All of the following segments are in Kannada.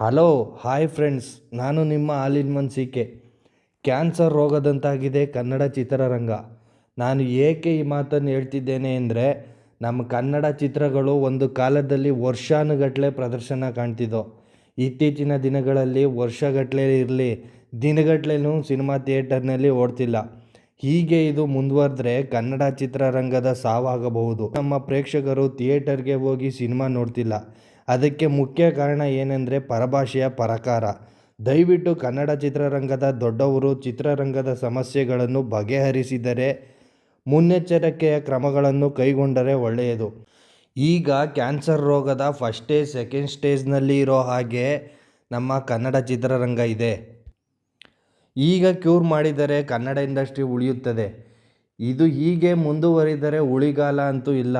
Hello, hi friends. ನಾನು ನಿಮ್ಮ ಆಲಿನ್ ಮನ್ಸಿಕೆ. ಕ್ಯಾನ್ಸರ್ ರೋಗದಂತಾಗಿದೆ ಕನ್ನಡ ಚಿತ್ರರಂಗ. ನಾನು ಏಕೆ ಈ ಮಾತನ್ನು ಹೇಳ್ತಿದ್ದೇನೆ ಅಂದರೆ, ನಮ್ಮ ಕನ್ನಡ ಚಿತ್ರಗಳು ಒಂದು ಕಾಲದಲ್ಲಿ ವರ್ಷಾನುಗಟ್ಟಲೆ ಪ್ರದರ್ಶನ ಕಾಣ್ತಿದ್ದೋ, ಇತ್ತೀಚಿನ ದಿನಗಳಲ್ಲಿ ವರ್ಷಗಟ್ಟಲೆ ಇರಲಿ ದಿನಗಟ್ಟಲೆನೂ ಸಿನಿಮಾ ಥಿಯೇಟರ್ನಲ್ಲಿ ಓಡ್ತಿಲ್ಲ. ಹೀಗೆ ಇದು ಮುಂದುವರೆದ್ರೆ ಕನ್ನಡ ಚಿತ್ರರಂಗದ ಸಾವಾಗಬಹುದು. ನಮ್ಮ ಪ್ರೇಕ್ಷಕರು ಥಿಯೇಟರ್ಗೆ ಹೋಗಿ ಸಿನಿಮಾ ನೋಡ್ತಿಲ್ಲ. ಅದಕ್ಕೆ ಮುಖ್ಯ ಕಾರಣ ಏನೆಂದರೆ ಪರಭಾಷೆಯ ಪರಕಾರ. ದಯವಿಟ್ಟು ಕನ್ನಡ ಚಿತ್ರರಂಗದ ದೊಡ್ಡವರು ಚಿತ್ರರಂಗದ ಸಮಸ್ಯೆಗಳನ್ನು ಬಗೆಹರಿಸಿದರೆ ಮುನ್ನೆಚ್ಚರಿಕೆಯ ಕ್ರಮಗಳನ್ನು ಕೈಗೊಂಡರೆ ಒಳ್ಳೆಯದು. ಈಗ ಕ್ಯಾನ್ಸರ್ ರೋಗದ ಫಸ್ಟ್ ಸ್ಟೇಜ್ ಸೆಕೆಂಡ್ ಸ್ಟೇಜ್ನಲ್ಲಿ ಇರೋ ಹಾಗೆ ನಮ್ಮ ಕನ್ನಡ ಚಿತ್ರರಂಗ ಇದೆ. ಈಗ ಕ್ಯೂರ್ ಮಾಡಿದರೆ ಕನ್ನಡ ಇಂಡಸ್ಟ್ರಿ ಉಳಿಯುತ್ತದೆ. ಇದು ಹೀಗೆ ಮುಂದುವರಿದರೆ ಉಳಿಗಾಲ ಅಂತೂ ಇಲ್ಲ.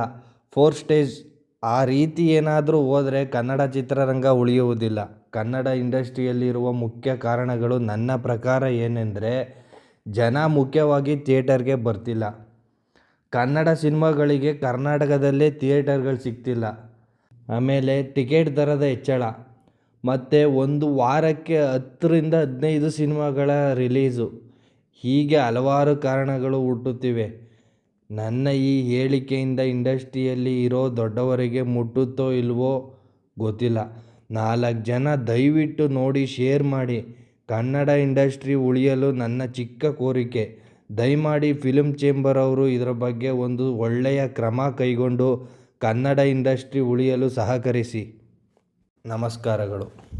ಫೋರ್ ಸ್ಟೇಜ್ ಆ ರೀತಿ ಏನಾದರೂ ಹೋದರೆ ಕನ್ನಡ ಚಿತ್ರರಂಗ ಉಳಿಯುವುದಿಲ್ಲ. ಕನ್ನಡ ಇಂಡಸ್ಟ್ರಿಯಲ್ಲಿರುವ ಮುಖ್ಯ ಕಾರಣಗಳು ನನ್ನ ಪ್ರಕಾರ ಏನೆಂದರೆ, ಜನ ಮುಖ್ಯವಾಗಿ ಥಿಯೇಟರ್ಗೆ ಬರ್ತಿಲ್ಲ. ಕನ್ನಡ ಸಿನಿಮಾಗಳಿಗೆ ಕರ್ನಾಟಕದಲ್ಲೇ ಥಿಯೇಟರ್ಗಳು ಸಿಗ್ತಿಲ್ಲ. ಆಮೇಲೆ ಟಿಕೆಟ್ ದರದ ಹೆಚ್ಚಳ. ಮತ್ತು ಒಂದು ವಾರಕ್ಕೆ ಹತ್ತರಿಂದ ಹದಿನೈದು ಸಿನಿಮಾಗಳ ರಿಲೀಸು. ಹೀಗೆ ಹಲವಾರು ಕಾರಣಗಳು ಹುಟ್ಟುತ್ತಿವೆ. ನನ್ನ ಈ ಹೇಳಿಕೆಯಿಂದ ಇಂಡಸ್ಟ್ರಿಯಲ್ಲಿ ಇರೋ ದೊಡ್ಡವರಿಗೆ ಮುಟ್ಟುತ್ತೋ ಇಲ್ವೋ ಗೊತ್ತಿಲ್ಲ. ನಾಲ್ಕು ಜನ ದಯವಿಟ್ಟು ನೋಡಿ ಶೇರ್ ಮಾಡಿ. ಕನ್ನಡ ಇಂಡಸ್ಟ್ರಿ ಉಳಿಯಲು ನನ್ನ ಚಿಕ್ಕ ಕೋರಿಕೆ. ದಯಮಾಡಿ ಫಿಲ್ಮ್ ಚೇಂಬರ್ ಅವರು ಇದರ ಬಗ್ಗೆ ಒಂದು ಒಳ್ಳೆಯ ಕ್ರಮ ಕೈಗೊಂಡು ಕನ್ನಡ ಇಂಡಸ್ಟ್ರಿ ಉಳಿಯಲು ಸಹಕರಿಸಿ. ನಮಸ್ಕಾರಗಳು.